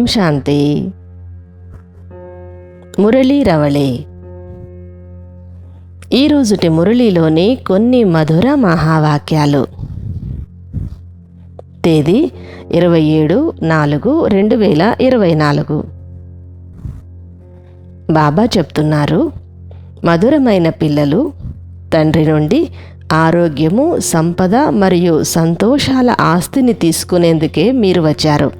ఓం శాంతి. మురళీ రవళి. ఈరోజుటి మురళీలోని కొన్ని మధుర మహావాక్యాలు. తేదీ ఇరవై ఏడు నాలుగు రెండు వేల ఇరవై నాలుగు. బాబా చెప్తున్నారు మధురమైన పిల్లలు తండ్రి నుండి ఆరోగ్యము సంపద మరియు సంతోషాల ఆస్తిని తీసుకునేందుకే మీరు వచ్చారు.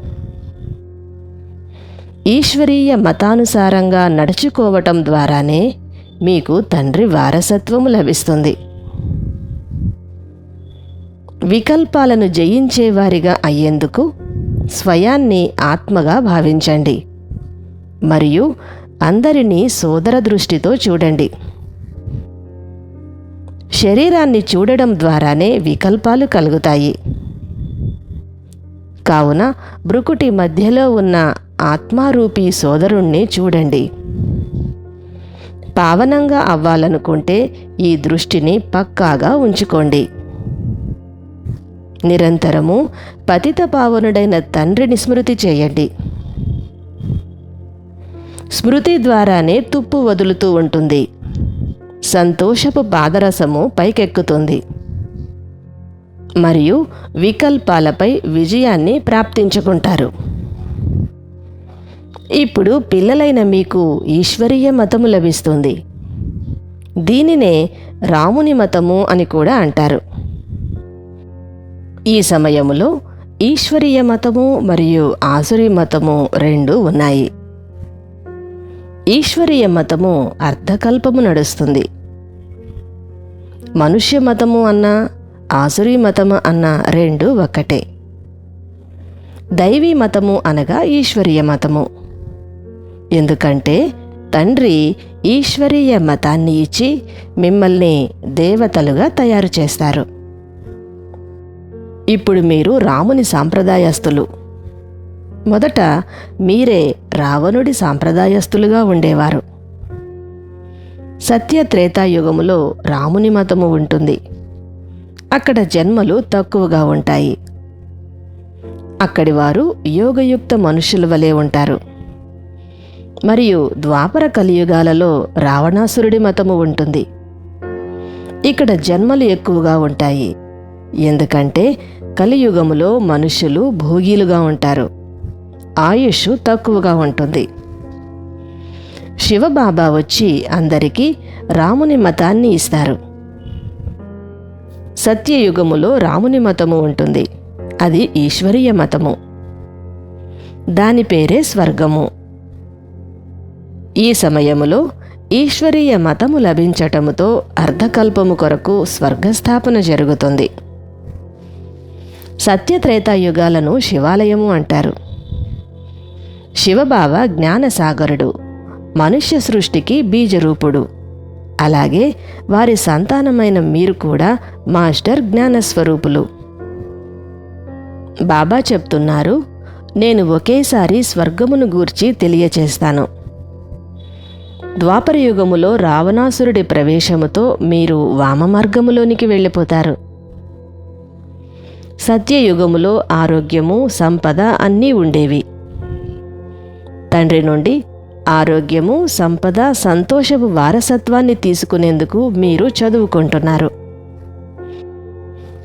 ఈశ్వరీయ మతానుసారంగా నడుచుకోవటం ద్వారానే మీకు తండ్రి వారసత్వము లభిస్తుంది. వికల్పాలను జయించేవారిగా అయ్యేందుకు స్వయాన్ని ఆత్మగా భావించండి. మరియు అందరినీ సోదర దృష్టితో చూడండి. శరీరాన్ని చూడడం ద్వారానే వికల్పాలు కలుగుతాయి. కావున బ్రుకుటి మధ్యలో ఉన్న ఆత్మారూపీ సోదరుణ్ణి చూడండి. పావనంగా అవ్వాలనుకుంటే ఈ దృష్టిని పక్కాగా ఉంచుకోండి. నిరంతరము పతిత పావనుడైన తండ్రిని స్మృతి చేయండి. స్మృతి ద్వారానే తుప్పు వదులుతూ ఉంటుంది. సంతోషపు పాదరసము పైకెక్కుతుంది. మరియు వికల్పాలపై విజయాన్ని ప్రాప్తించుకుంటారు. ఇప్పుడు పిల్లలైన మీకు ఈశ్వరీయ మతము లభిస్తుంది. దీనినే రాముని మతము అని కూడా అంటారు. ఈ సమయములో ఈశ్వరీయ మతము మరియు ఆసురి మతము రెండు ఉన్నాయి. ఈశ్వరీయ మతము అర్ధకల్పము నడుస్తుంది. మనుష్య మతము అన్న ఆసురీ మతము అన్న రెండు ఒకటే దైవీ మతము అనగా ఈశ్వరీయ మతము. ఎందుకంటే తండ్రి ఈశ్వరీయ మతాన్ని ఇచ్చి మిమ్మల్ని దేవతలుగా తయారు చేస్తారు. ఇప్పుడు మీరు రాముని సాంప్రదాయస్తులు. మొదట మీరే రావణుడి సాంప్రదాయస్తులుగా ఉండేవారు. సత్య త్రేతాయుగములో రాముని మతము ఉంటుంది. అక్కడ జన్మలు తక్కువగా ఉంటాయి. అక్కడి వారు యోగయుక్త మనుషుల వలె ఉంటారు. మరియు ద్వాపర కలియుగాలలో రావణాసురుడి మతము ఉంటుంది. ఇక్కడ జన్మలు ఎక్కువగా ఉంటాయి. ఎందుకంటే కలియుగములో మనుషులు భోగిలుగా ఉంటారు. ఆయుష్ తక్కువగా ఉంటుంది. శివబాబా వచ్చి అందరికీ రాముని మతాన్ని ఇస్తారు. సత్యయుగములో రాముని మతము ఉంటుంది. అది ఈశ్వరీయ మతము. దాని పేరే స్వర్గము. ఈ సమయములో ఈశ్వరీయ మతము లభించటముతో అర్ధకల్పము కొరకు స్వర్గస్థాపన జరుగుతుంది. సత్యత్రేతాయుగాలను శివాలయము అంటారు. శివబావ జ్ఞానసాగరుడు మనుష్య సృష్టికి బీజరూపుడు. అలాగే వారి సంతానమైన మీరు కూడా మాస్టర్ జ్ఞానస్వరూపులు. బాబా చెప్తున్నారు నేను ఒకేసారి స్వర్గమును గూర్చి తెలియచేస్తాను. ద్వాపరయుగములో రావణాసురుడి ప్రవేశముతో మీరు వామమార్గములోనికి వెళ్ళిపోతారు. సత్యయుగములో ఆరోగ్యము సంపద అన్నీ ఉండేవి. తండ్రి నుండి ఆరోగ్యము సంపద సంతోషపు వారసత్వాన్ని తీసుకునేందుకు మీరు చదువుకుంటున్నారు.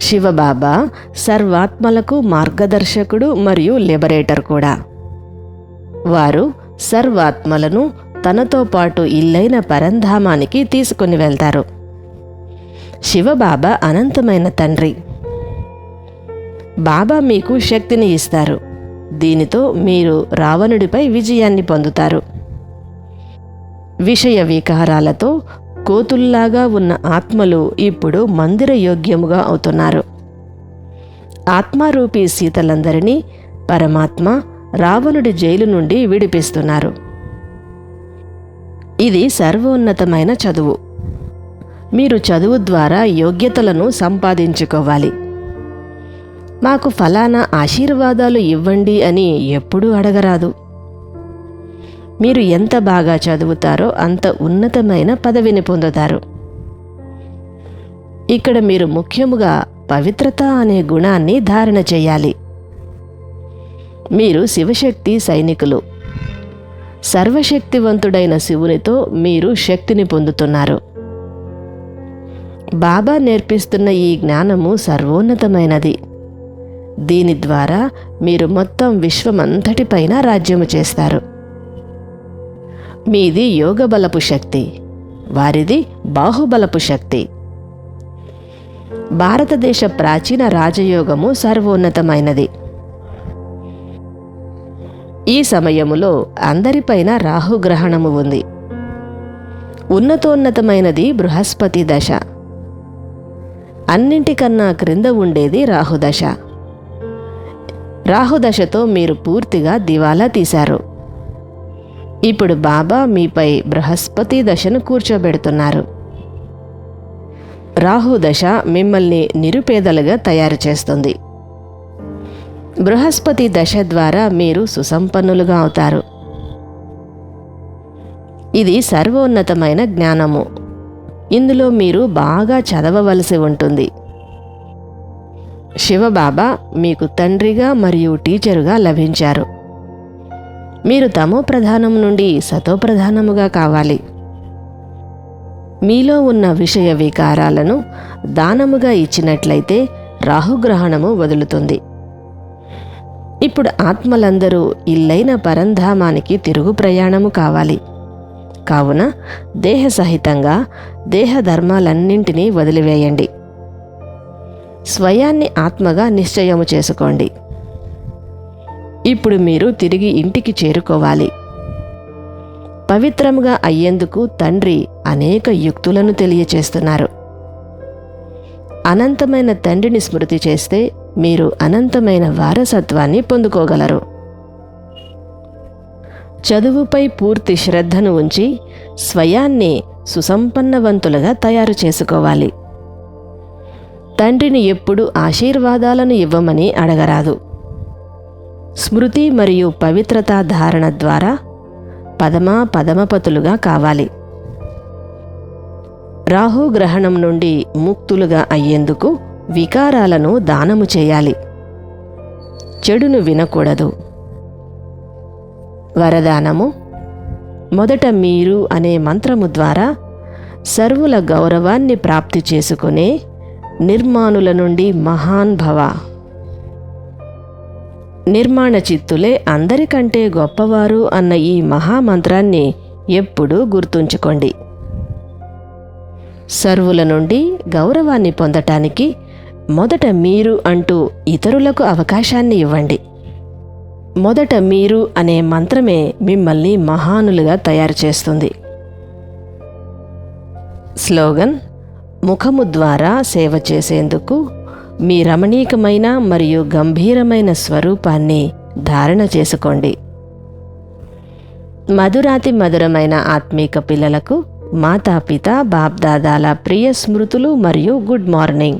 శివబాబా సర్వాత్మలకు మార్గదర్శకుడు మరియు లిబరేటర్ కూడా. వారు సర్వాత్మలను తనతో పాటు ఇల్లైన పరంధామానికి తీసుకుని వెళ్తారు. శివబాబా అనంతమైన తండ్రి. బాబా మీకు శక్తిని ఇస్తారు. దీనితో మీరు రావణుడిపై విజయాన్ని పొందుతారు. విషయ వికారాలతో కోతుల్లాగా ఉన్న ఆత్మలు ఇప్పుడు మందిర యోగ్యముగా అవుతున్నారు. ఆత్మారూపీ సీతలందరినీ పరమాత్మ రావణుడి జైలు నుండి విడిపిస్తున్నారు. ఇది సర్వోన్నతమైన చదువు. మీరు చదువు ద్వారా యోగ్యతలను సంపాదించుకోవాలి. మాకు ఫలానా ఆశీర్వాదాలు ఇవ్వండి అని ఎప్పుడూ అడగరాదు. మీరు ఎంత బాగా చదువుతారో అంత ఉన్నతమైన పదవిని పొందుతారు. ఇక్కడ మీరు ముఖ్యముగా పవిత్రత అనే గుణాన్ని ధారణ చేయాలి. మీరు శివశక్తి సైనికులు. సర్వశక్తివంతుడైన శివునితో మీరు శక్తిని పొందుతున్నారు. బాబా నేర్పిస్తున్న ఈ జ్ఞానము సర్వోన్నతమైనది. దీని ద్వారా మీరు మొత్తం విశ్వమంతటిపైన రాజ్యము చేస్తారు. మీది యోగబలపు శక్తి వారిది బాహుబలపు శక్తి. భారతదేశ ప్రాచీన రాజయోగము సర్వోన్నతమైనది. ఈ సమయములో అందరిపైన రాహుగ్రహణము ఉంది. ఉన్నతోన్నతమైనది బృహస్పతి దశ. అన్నింటికన్నా క్రింద ఉండేది రాహుదశ రాహుదశతో మీరు పూర్తిగా దివాలా తీశారు. ఇప్పుడు బాబా మీపై బృహస్పతి దశను కూర్చోబెడుతున్నారు. రాహుదశ మిమ్మల్ని నిరుపేదలుగా తయారు చేస్తుంది. బృహస్పతి దశ ద్వారా మీరు సుసంపన్నులుగా అవుతారు. ఇది సర్వోన్నతమైన జ్ఞానము. ఇందులో మీరు బాగా చదవవలసి ఉంటుంది. శివబాబా మీకు తండ్రిగా మరియు టీచరుగా లభించారు. మీరు తమో ప్రధానం నుండి సతో ప్రధానముగా కావాలి. మీలో ఉన్న విషయ వికారాలను దానముగా ఇచ్చినట్లయితే రాహుగ్రహణము వదులుతుంది. ఇప్పుడు ఆత్మలందరూ ఇల్లైన పరంధామానికి తిరుగు ప్రయాణము కావాలి. కావున దేహ సహితంగా దేహ ధర్మాలన్నింటినీ వదిలివేయండి. స్వయాన్ని ఆత్మగా నిశ్చయము చేసుకోండి. ఇప్పుడు మీరు తిరిగి ఇంటికి చేరుకోవాలి. పవిత్రముగా అయ్యేందుకు తండ్రి అనేక యుక్తులను తెలియచేస్తున్నారు. అనంతమైన తండ్రిని స్మృతి చేస్తే మీరు అనంతమైన వారసత్వాన్ని పొందుకోగలరు. చదువుపై పూర్తి శ్రద్ధను ఉంచి స్వయాన్ని సుసంపన్నవంతులుగా తయారు చేసుకోవాలి. తండ్రిని ఎప్పుడు ఆశీర్వాదాలను ఇవ్వమని అడగరాదు. స్మృతి మరియు పవిత్రత ధారణ ద్వారా పదమా పదమపతులుగా కావాలి. రాహు గ్రహణం నుండి ముక్తులుగా అయ్యేందుకు వికారాలను దానము చేయాలి. చెడును వినకూడదు. వరదానము మొదట మీరు అనే మంత్రము ద్వారా సర్వుల గౌరవాన్ని ప్రాప్తి చేసుకునే నిర్మాణుల నుండి మహాన్ భవ. నిర్మాణ చిత్తులే అందరికంటే గొప్పవారు అన్న ఈ మహామంత్రాన్ని ఎప్పుడూ గుర్తుంచుకోండి. సర్వుల నుండి గౌరవాన్ని పొందటానికి మొదట మీరు అంటూ ఇతరులకు అవకాశాన్ని ఇవ్వండి. మొదట మీరు అనే మంత్రమే మిమ్మల్ని మహానులుగా తయారు చేస్తుంది. స్లోగన్ ముఖము ద్వారా సేవ చేసేందుకు మీ రమణీకమైన మరియు గంభీరమైన స్వరూపాన్ని ధారణ చేసుకోండి. మధురాతి మధురమైన ఆత్మీక పిల్లలకు మాతాపిత బాప్దాదాల ప్రియ స్మృతులు మరియు గుడ్ మార్నింగ్.